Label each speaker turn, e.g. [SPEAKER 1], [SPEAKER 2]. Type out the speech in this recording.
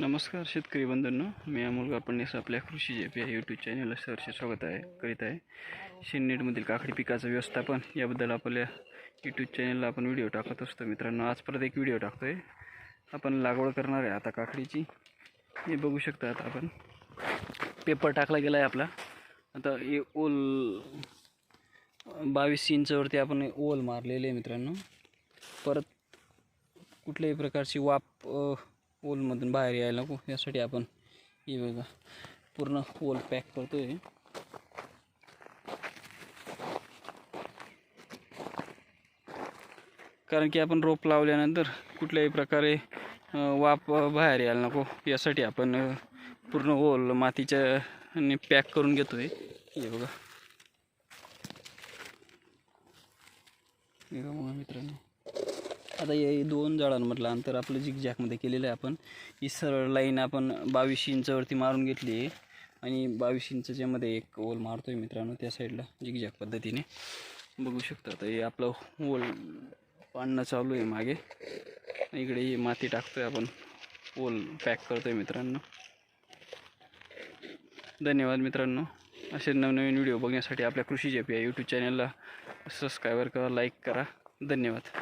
[SPEAKER 1] नमस्कार शेतकरी बंधूंनो मी अमोल गापणेस आपल्या कृषी जे पी या यूट्यूब चॅनलला सरचे स्वागत आहे करीत आहे. शेननेटमधील काकडी पिकाचं व्यवस्थापन याबद्दल आपल्या यूट्यूब चॅनलला आपण व्हिडिओ टाकत असतो. मित्रांनो आज परत एक व्हिडिओ टाकतो आहे आपण लागवड करणार आहे आता काकडीची. हे बघू शकता आता आपण. पेपर टाकला गेला आहे आपला. आता हे ओल बावीस इंचवरती आपण ओल मारलेले आहे मित्रांनो. परत कुठल्याही प्रकारची वाफ ओलमधून बाहेर यायला नको. यासाठी आपण हे बघा पूर्ण ओल पॅक करतो आहे कारण की आपण रोप लावल्यानंतर कुठल्याही प्रकारे वाप वाफ बाहेर यायला नको. यासाठी आपण पूर्ण ओल मातीच्या पॅक करून घेतोय. हे बघा. हे बघा मित्रांनो. आता हे दोन झाडांमधलं अंतर आपलं झिकझॅकमध्ये केलेलं आहे आपण. ही सरळ लाईन आपण बावीस इंचावरती मारून घेतली आहे. आणि बावीस इंचाच्यामध्ये एक ओल आहे मित्रांनो त्या साईडला झिकझॅक पद्धतीने. बघू शकता आता हे आपलं ओल पाडणं चालू आहे मागे. इकडे ही माती टाकतोय आपण. ओल पॅक करतोय मित्रांनो. धन्यवाद मित्रांनो. असे नवनवीन व्हिडिओ बघण्यासाठी आपल्या कृषी जेपी या यूट्यूब चॅनलला सबस्क्राईबर करा लाईक करा. धन्यवाद.